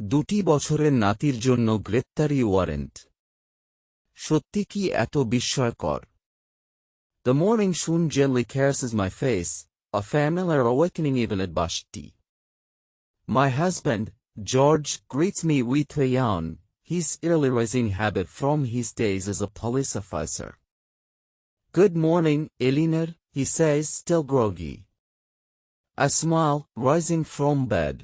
দুটি বছরের নাতির জন্য গ্রেপ্তারি ওয়ারেন্ট সত্যি কি এত বিস্ময়কর The morning soon gently caresses my face, a familiar awakening even at Bashti. My husband, George, greets me with a yawn, his early rising habit from his days as a police officer. Good morning, Elinor, he says, still groggy. I smile, rising from bed.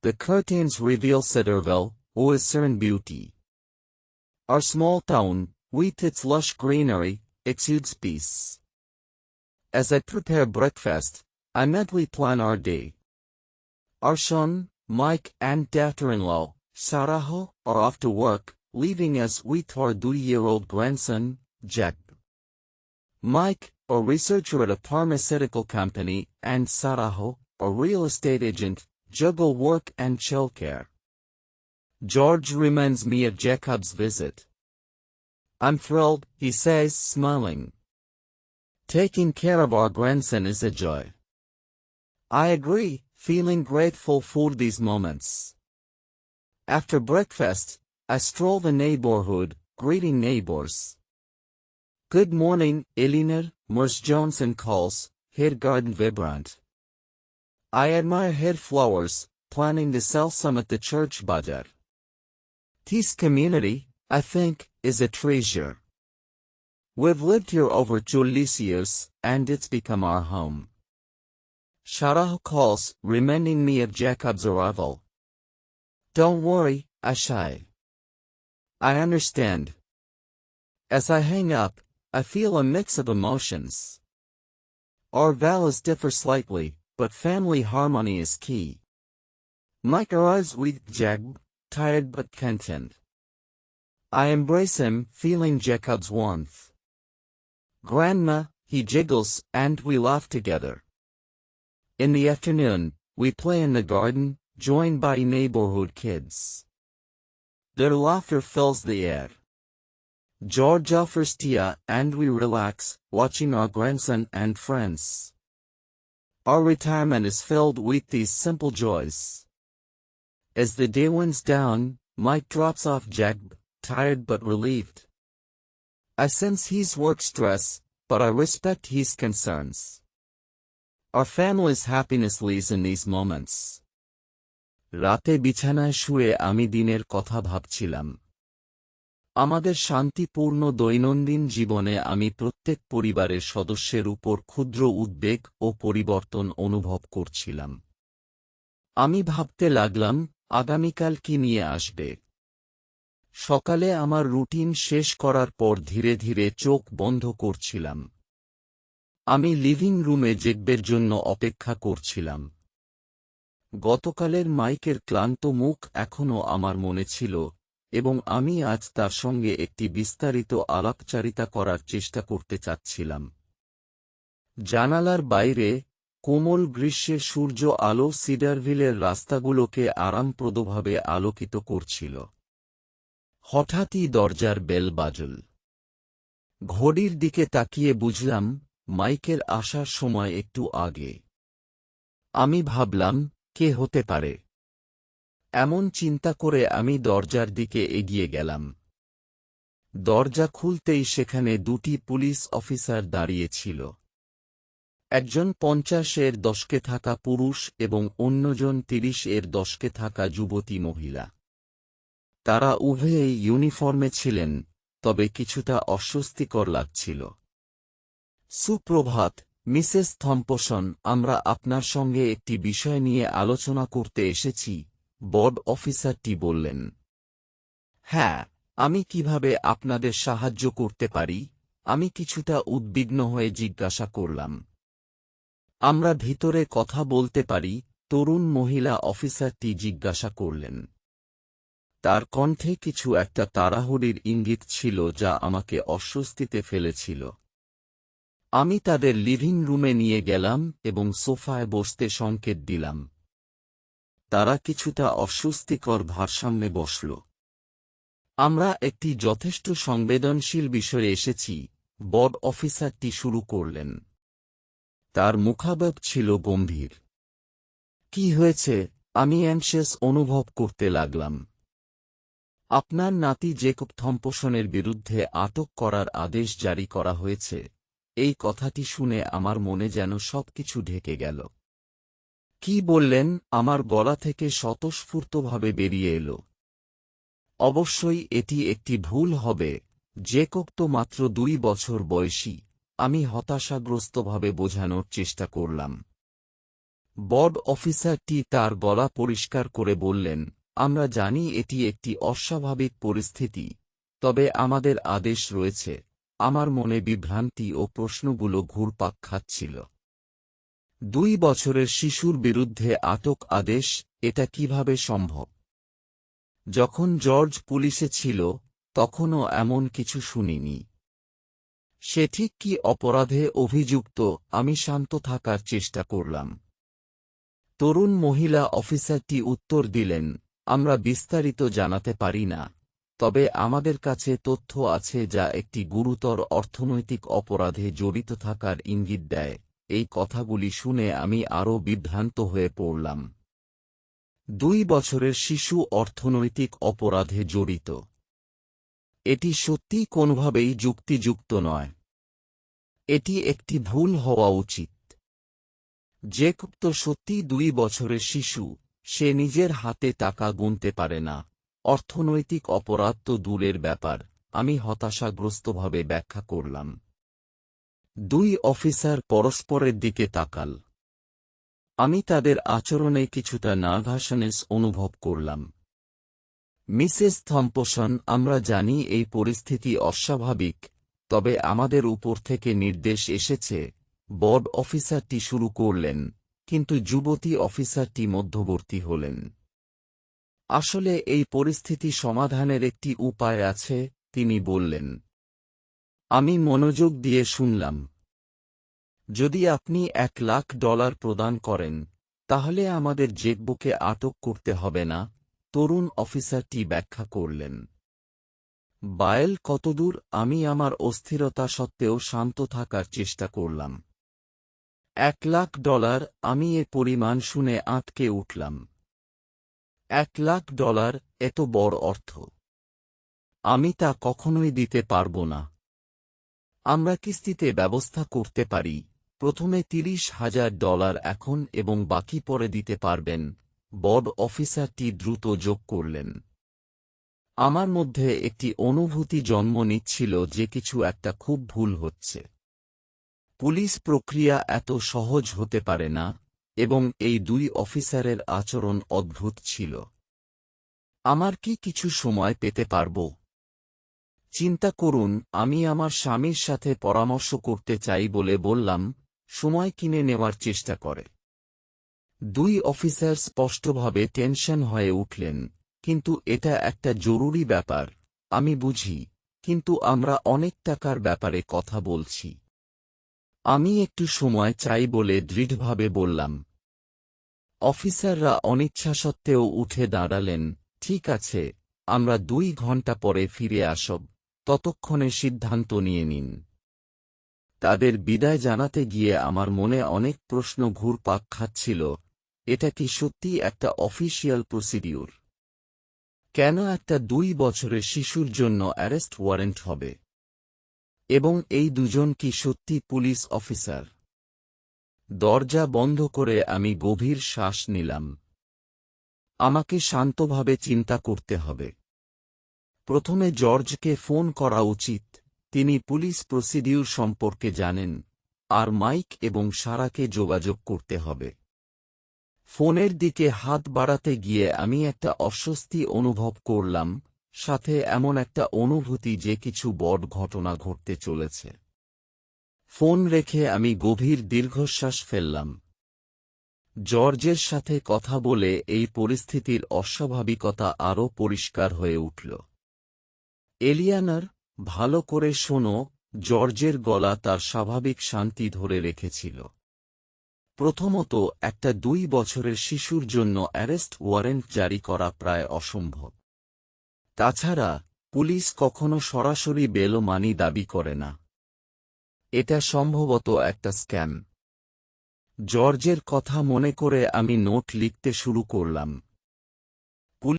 The curtains reveal Cedarville, serene beauty. Our small town, with its lush greenery, exudes peace. As I prepare breakfast, I mentally plan our day. Our son, Mike, and daughter-in-law, Saraho, are off to work, leaving us with our two-year-old grandson, Jack. Mike, a researcher at a pharmaceutical company, and Saraho, a real estate agent, juggle work and childcare. George reminds me of Jacob's visit. I'm thrilled, he says, smiling. Taking care of our grandson is a joy. I agree, feeling grateful for these moments. After breakfast, I stroll the neighborhood, greeting neighbors. Good morning, Elinor, Merce Johnson calls, head garden vibrant. I admire head flowers, planning to sell some at the church budget. This community, I think, is a treasure. We've lived here over two years, and it's become our home. Sharaho calls, reminding me of Jacob's arrival. Don't worry, Ashai. I understand. As I hang up, I feel a mix of emotions. Our values differ slightly, but family harmony is key. Mike arrives with Jag, tired but content. I embrace him, feeling Jacob's warmth. Grandma, he jiggles, and we laugh together. In the afternoon, we play in the garden, joined by neighborhood kids. Their laughter fills the air. George offers tea, and we relax, watching our grandson and friends. Our retirement is filled with these simple joys. As the day winds down, Mike drops off Jack, tired but relieved. I sense his work stress, but I respect his concerns. Our family's happiness lies in these moments. রাতে বিছানায় শুয়ে আমি দিনের কথা ভাবছিলাম আমাদের শান্তিপূর্ণ দৈনন্দিন জীবনে আমি প্রত্যেক পরিবারের সদস্যের উপর ক্ষুদ্র উদ্বেগ ও পরিবর্তন অনুভব করছিলাম। আমি ভাবতে লাগলাম, আগামীকাল কি নিয়ে আসবে? সকালে আমার রুটিন শেষ করার পর ধীরে ধীরে চোখ বন্ধ করছিলাম। আমি লিভিং রুমে জেগবের জন্য অপেক্ষা করছিলাম। গতকালের মাইকের ক্লান্ত মুখ এখনও আমার মনে ছিল এবং আমি আজ তার সঙ্গে একটি বিস্তারিত আলাপচারিতা করার চেষ্টা করতে চাচ্ছিলাম। জানালার বাইরে, কোমল গ্রীষ্মে সূর্য আলো সিডারভিলের রাস্তাগুলোকে আরামপ্রদভাবে আলোকিত করছিল। হঠাৎই দরজার বেল বাজল। ঘড়ির দিকে তাকিয়ে বুঝলাম, মাইকের আসার সময় একটু আগে। আমি ভাবলাম, কে হতে পারে? এমন চিন্তা করে আমি দরজার দিকে এগিয়ে গেলাম। দরজা খুলতেই সেখানে দুটি পুলিশ অফিসার দাঁড়িয়েছিল একজন পঞ্চাশ এর দশকে থাকা পুরুষ এবং অন্যজন তিরিশ এর দশকে থাকা যুবতী মহিলা। তারা উভয়েই ইউনিফর্মে ছিলেন, তবে কিছুটা অস্বস্তিকর লাগছিল। সুপ্রভাত, মিসেস থম্পসন, আমরা আপনার সঙ্গে একটি বিষয় নিয়ে আলোচনা করতে এসেছি। বর্ড অফিসারটি বললেন হ্যাঁ আমি কীভাবে আপনাদের সাহায্য করতে পারি? আমি কিছুটা উদ্বিগ্ন হয়ে জিজ্ঞাসা করলাম, আমরা ভিতরে কথা বলতে পারি? তরুণ মহিলা অফিসারটি জিজ্ঞাসা করলেন, তার কণ্ঠে কিছু একটা তাড়াহুড়ির ইঙ্গিত ছিল যা আমাকে অস্বস্তিতে ফেলেছিল। আমি তাদের লিভিং রুমে নিয়ে গেলাম এবং সোফায় বসতে সংকেত দিলাম। তারা কিছুটা অস্বস্তিকর ভারসাম্যে বসল। আমরা একটি যথেষ্ট সংবেদনশীল বিষয়ে এসেছি, বড অফিসারটি শুরু করলেন। তার মুখাবক ছিল গম্ভীর। কি হয়েছে? আমি অ্যানশিয়াস অনুভব করতে লাগলাম। আপনার নাতি জেকব থম্পসনের বিরুদ্ধে আটক করার আদেশ জারি করা হয়েছে। এই কথাটি শুনে আমার মনে যেন সবকিছু ঢেকে গেল। কি বললেন, আমার গলা থেকে স্বতঃস্ফূর্তভাবে বেরিয়ে এল। অবশ্যই এটি একটি ভুল হবে জেকব তো মাত্র দুই বছর বয়সী, আমি হতাশাগ্রস্তভাবে বোঝানোর চেষ্টা করলাম। বর্ড অফিসারটি তার গলা পরিষ্কার করে বললেন, আমরা জানি এটি একটি অস্বাভাবিক পরিস্থিতি, তবে আমাদের আদেশ রয়েছে। আমার মনে বিভ্রান্তি ও প্রশ্নগুলো ঘুরপাক খাচ্ছিল। দুই বছরের শিশুর বিরুদ্ধে আটক আদেশ, এটা কীভাবে সম্ভব? যখন জর্জ পুলিশে ছিল, তখনও এমন কিছু শুনিনি। সে ঠিক কি অপরাধে অভিযুক্ত, আমি শান্ত থাকার চেষ্টা করলাম। তরুণ মহিলা অফিসারটি উত্তর দিলেন, আমরা বিস্তারিত জানাতে পারি না, তবে আমাদের কাছে তথ্য আছে যা একটি গুরুতর অর্থনৈতিক অপরাধে জড়িত থাকার ইঙ্গিত দেয়। এই কথাগুলি শুনে আমি আরও বিভ্রান্ত হয়ে পড়লাম। দুই বছরের শিশু অর্থনৈতিক অপরাধে জড়িত। এটি সত্যি কোনোভাবেই যুক্তিযুক্ত নয়। এটি একটি ভুল হওয়া উচিত। জেকব তো সত্যি দুই বছরের শিশু, সে নিজের হাতে টাকা গুনতে পারে না। অর্থনৈতিক অপরাধ তো দূরের ব্যাপার, আমি হতাশাগ্রস্তভাবে ব্যাখ্যা করলাম। দুই অফিসার পরস্পরের দিকে তাকাল। আমি তাদের আচরণে কিছুটা নার্ভাসনেস অনুভব করলাম। মিসেস থম্পসন, আমরা জানি এই পরিস্থিতি অস্বাভাবিক, তবে আমাদের উপর থেকে নির্দেশ এসেছে, বর্ড অফিসারটি শুরু করলেন, কিন্তু যুবতী অফিসারটি মধ্যবর্তী হলেন। আসলে এই পরিস্থিতি সমাধানের একটি উপায় আছে, তিনি বললেন। আমি মনোযোগ দিয়ে শুনলাম। যদি আপনি এক লাখ ডলার প্রদান করেন, তাহলে আমাদের জেকবুকে আটক করতে হবে না? তরুণ অফিসারটি ব্যাখ্যা করলেন। বায়েল, কতদূর? আমি আমার অস্থিরতা সত্ত্বেও শান্ত থাকার চেষ্টা করলাম। এক লাখ ডলার, আমি এ পরিমাণ শুনে আঁতকে উঠলাম। এক লাখ ডলার, এত বড় অর্থ। আমি তা কখনোই দিতে পারব না। আমরা কিস্তিতে ব্যবস্থা করতে পারি। প্রথমে তিরিশ হাজার ডলার এখন এবং বাকি পরে দিতে পারবেন। বর্ড অফিসারটি দ্রুত যোগ করলেন। আমার মধ্যে একটি অনুভূতি জন্ম নিচ্ছিল যে কিছু একটা খুব ভুল হচ্ছে। পুলিশ প্রক্রিয়া এত সহজ হতে পারে না এবং এই দুই অফিসারের আচরণ অদ্ভুত ছিল। আমার কি কিছু সময় পেতে পারব? চিন্তা করুন, আমি আমার স্বামীর সাথে পরামর্শ করতে চাই বলে বললাম, সময় কিনে নেওয়ার চেষ্টা করে। দুই অফিসার স্পষ্টভাবে টেনশন হয়ে উঠলেন, কিন্তু এটা একটা জরুরি ব্যাপার, আমি বুঝি, কিন্তু আমরা অনেক টাকার ব্যাপারে কথা বলছি। আমি একটু সময় চাই বলে দৃঢ়ভাবে বললাম। অফিসাররা অনিচ্ছা সত্ত্বেও উঠে দাঁড়ালেন, ঠিক আছে, আমরা দুই ঘণ্টা পরে ফিরে আসব। ততক্ষণে সিদ্ধান্ত নিয়ে নিন। তাদের বিদায় জানাতে গিয়ে আমার মনে অনেক প্রশ্ন ঘুরপাক খাচ্ছিল, এটা কি সত্যি একটা অফিসিয়াল প্রসিডিউর? কেন একটা দুই বছরের শিশুর জন্য অ্যারেস্ট ওয়ারেন্ট হবে? এবং এই দুজন কি সত্যি পুলিশ অফিসার? দরজা বন্ধ করে আমি গভীর শ্বাস নিলাম। আমাকে শান্তভাবে চিন্তা করতে হবে। প্রথমে জর্জকে ফোন করা উচিত, তিনি পুলিশ প্রসিডিউর সম্পর্কে জানেন, আর মাইক এবং সারাকে যোগাযোগ করতে হবে। ফোনের দিকে হাত বাড়াতে গিয়ে আমি একটা অস্বস্তি অনুভব করলাম, সাথে এমন একটা অনুভূতি যে কিছু বড় ঘটনা ঘটতে চলেছে। ফোন রেখে আমি গভীর দীর্ঘশ্বাস ফেললাম। জর্জের সাথে কথা বলে এই পরিস্থিতির অস্বাভাবিকতা আরও পরিষ্কার হয়ে উঠল। এলিয়ানার, ভালো করে শোনো, জর্জের গলা তার স্বাভাবিক শান্তি ধরে রেখেছিল। প্রথমত একটা দুই বছরের শিশুর জন্য অ্যারেস্ট ওয়ারেন্ট জারি করা প্রায় অসম্ভব। তাছাড়া, পুলিশ কখনো সরাসরি বেলো মানি দাবি করে না। এটা সম্ভবত একটা স্ক্যাম। জর্জের কথা মনে করে আমি নোট লিখতে শুরু করলাম।